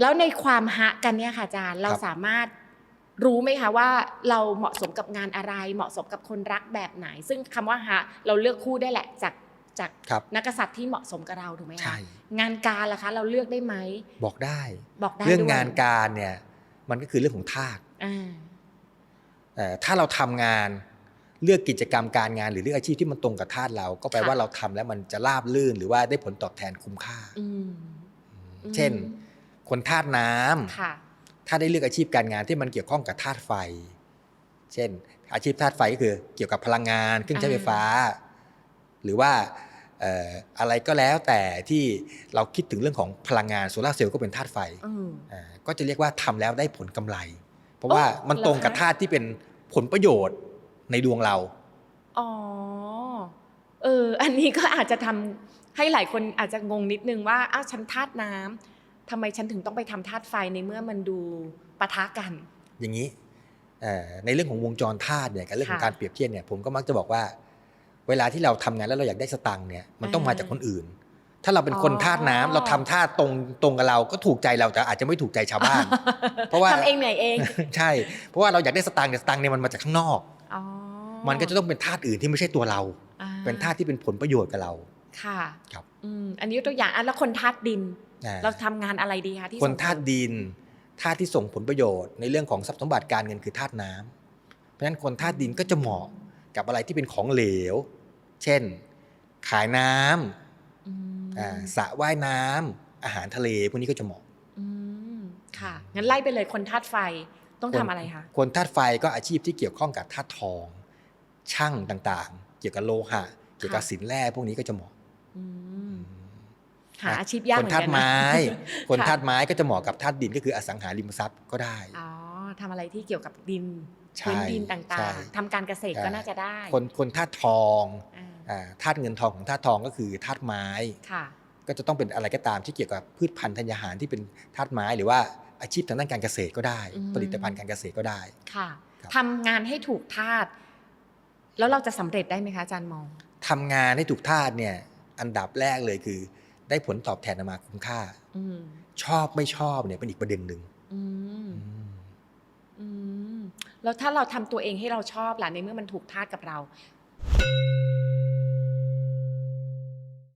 แล้วในความฮะกันเนี่ยค่ะอาจารย์เราครับสามารถรู้ไหมคะว่าเราเหมาะสมกับงานอะไร เหมาะสมกับคนรักแบบไหน ซึ่งคำว่าฮะเราเลือกคู่ได้แหละจากจากครับนักกษัตริย์ที่เหมาะสมกับเราถูกไหมคะใช่งานการล่ะคะเราเลือกได้ไหมบอกได้บอกได้เรื่องด้วยงานการเนี่ยมันก็คือเรื่องของธาตุอ่าเอ่อถ้าเราทำงานเลือกกิจกรรมการงานหรือเลือกอาชีพที่มันตรงกับธาตุเรา ก็แปลว่าเราทำแล้วมันจะราบลื่นหรือว่าได้ผลตอบแทนคุ้มค่าอืมอืมเช่น คนธาตุน้ำค่ะถ้าได้เลือกอาชีพการงานที่มันเกี่ยวข้องกับธาตุไฟ เช่น อาชีพธาตุไฟก็คือเกี่ยวกับพลังงานเครื่องใช้ไฟฟ้า หรือว่าเอ่ออะไรก็แล้วแต่ที่เราคิดถึงเรื่องของพลังงานโซลาร์เซลล์ก็เป็นธาตุไฟอืมอ่าก็จะเรียกว่าทำแล้วได้ผลกำไร เพราะว่าโอ้มันตรงกับเหรอคะธาตุที่เป็นผลประโยชน์ในดวงเรา อ๋อ เออ อันนี้ก็อาจจะทำให้หลายคนอาจจะงงนิดนึงว่าอ้าวฉันธาตุน้ำ ทำไมฉันถึงต้องไปทำธาตุไฟในเมื่อมันดูปะทะกัน อย่างนี้เอ่อในเรื่องของวงจรธาตุเนี่ยกับเรื่องของค่ะการเปรียบเทียบเนี่ยผมก็มักจะบอกว่า เวลาที่เราทำงานแล้วเราอยากได้สตังค์เนี่ยมันต้องมาอ่าจากคนอื่น ถ้าเราเป็นคนอ๋อธาตุน้ำเราทำธาตุตรงตรงกับเราก็ถูกใจเราแต่อาจจะไม่ถูกใจชาวบ้าน เพราะว่าทำเองเหนื่อยเอง ใช่ เพราะว่าเราอยากได้สตังค์แต่สตังค์เนี่ยมันมาจากข้างนอกอ๋อมันก็จะต้องเป็นธาตุอื่นที่ไม่ใช่ตัวเราอ่เป็นธาตุที่เป็นผลประโยชน์กับเราค่ะครับอืมอันนี้ยกตัวอย่างอะแล้วคนธาตุดินอ่า เราทำงานอะไรดีคะที่คนส่งธาตุดินธาตุที่ส่งผลประโยชน์ในเรื่องของทรัพย์สมบัติการเงินคือธาตุน้ำเพราะฉะนั้นคนธาตุดินก็จะเหมาะกับอะไรที่เป็นของเหลว เช่น ขายน้ำอืมอ่าสระว่ายน้ำอาหารทะเลพวกนี้ก็จะเหมาะอืมค่ะงั้นไล่ไปเลยคนธาตุไฟต้องทำอะไรคะคนธาตุไฟก็อาชีพที่เกี่ยวข้องกับธาตุทอง ช่างต่างๆ เกี่ยวกับโลหะ เกี่ยวกับสินแร่พวกนี้ก็จะเหมาะอืม หานะอาชีพยากคเหนมือนธากัตุนนะไม้ คนค่ะธาตุไม้ก็จะเหมาะกับธาตุดินก็คืออสังหาริมทรัพย์ก็ได้อ๋อทำอะไรที่เกี่ยวกับดินใช่พื้นดินต่ใช่างๆทำการเกษตรก็น่าจะได้ คนคนธาตุทองอ่าอ่าธาตุเงินทองของธาตุทองก็คือธาตุไม้ค่ะก็จะต้องเป็นอะไรก็ตามที่เกี่ยวกับพืชพันธุ์ธัญญาหารที่เป็นธาตุไม้หรือว่าอาชีพทางด้านการเกษตรก็ได้อืมผลิตภัณฑ์การเกษตรก็ได้ค่ะครับทำงานให้ถูกธาตุแล้วเราจะสำเร็จได้ไหมคะอาจารย์มองทำงานให้ถูกธาตุเนี่ยอันดับแรกเลยคือ ได้ผลตอบแทนออกมาคุ้มค่าอืมชอบไม่ชอบเนี่ยเป็นอีกประเด็นหนึ่งอืมอืมอืมแล้วถ้าเราทำตัวเองให้เราชอบล่ะในเมื่อมันถูกธาตุกับเราอ